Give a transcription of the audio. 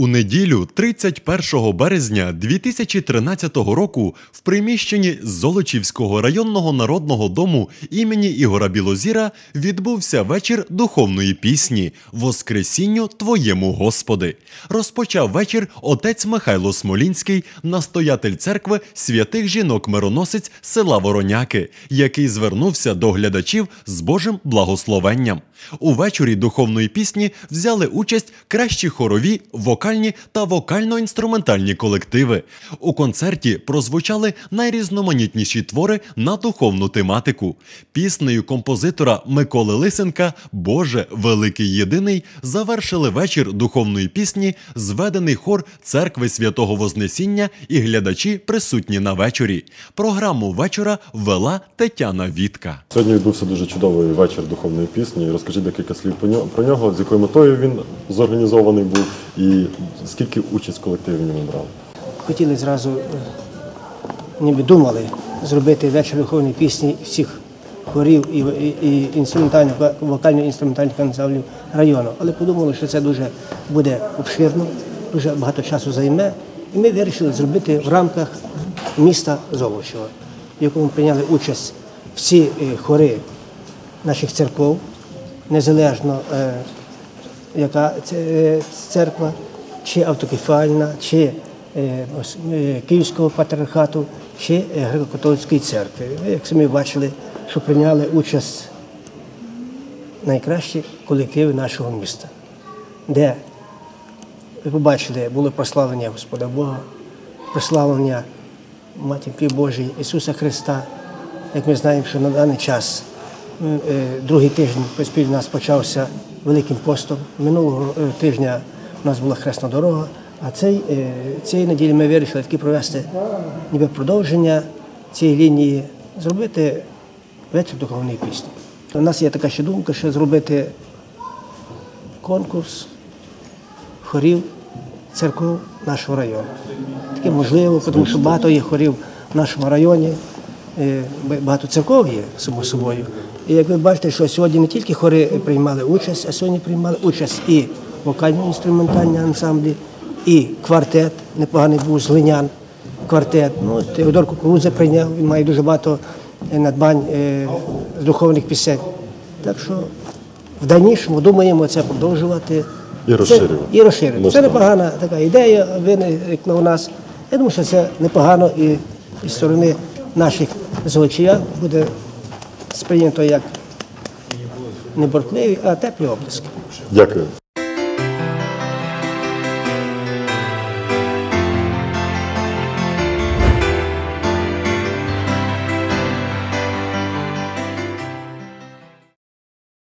У неділю, 31 березня 2013 року, в приміщенні Золочівського районного народного дому імені Ігора Білозіра відбувся вечір духовної пісні Воскресінню Твоєму Господи. Розпочав вечір отець Михайло Смолінський, настоятель церкви святих жінок-мироносець села Вороняки, який звернувся до глядачів з Божим благословенням. У вечорі духовної пісні взяли участь кращі хорові, вокальні та вокально-інструментальні колективи. У концерті прозвучали найрізноманітніші твори на духовну тематику. Піснею композитора Миколи Лисенка Боже, великий єдиний завершили вечір духовної пісні, зведений хор церкви святого Вознесіння і глядачі присутні на вечорі. Програму вечора вела Тетяна Вітка. Сьогодні відбувся дуже чудовий вечір духовної пісні. Розкажіть декілька слів про нього, з якою метою він зорганізований був, і скільки участь в колективі в ньому брали. хотіли зразу, е, ніби думали, зробити вечір духовної пісні всіх хорів і, і, і інструментальних, вокально-інструментальних ансамблів району. Але подумали, що це дуже буде обширно, дуже багато часу займе. І ми вирішили зробити в рамках міста Золочева, в якому прийняли участь всі е, хори наших церков, незалежно е, яка е, церква, чи автокефальна, чи е, е, Київського патріархату, чи Греко-католицької церкви. Ви, як самі бачили, що прийняли участь найкращі колективи нашого міста, де ви побачили, було прославлення Господа Бога, прославлення Матінки Божої Ісуса Христа. Як ми знаємо, що на даний час другий тиждень поспіль у нас почався Великим постом. Минулого е, тижня у нас була хресна дорога, а цей, е, цієї неділі ми вирішили таки провести ніби продовження цієї лінії, зробити вечір духовної пісні. У нас є така ще думка, що зробити конкурс хорів церков нашого району. Таке можливо, тому що багато є хорів в нашому районі, багато церков є, само собою. І як ви бачите, що сьогодні не тільки хори приймали участь, а сьогодні приймали участь і вокально-інструментальні ансамблі, і квартет, непоганий був з Глинян, квартет. Ну, Теодор Кукурудза прийняв, він має дуже багато е, надбань е, з духовних пісень. Так що в дальнішому думаємо це продовжувати. І розширювати. Це, і розширити. Ну, Це непогана така ідея, виникла у нас. Я думаю, що це непогано і зі сторони наших злочинів буде сприйнято як не бортливі, а теплі обласки. Дякую.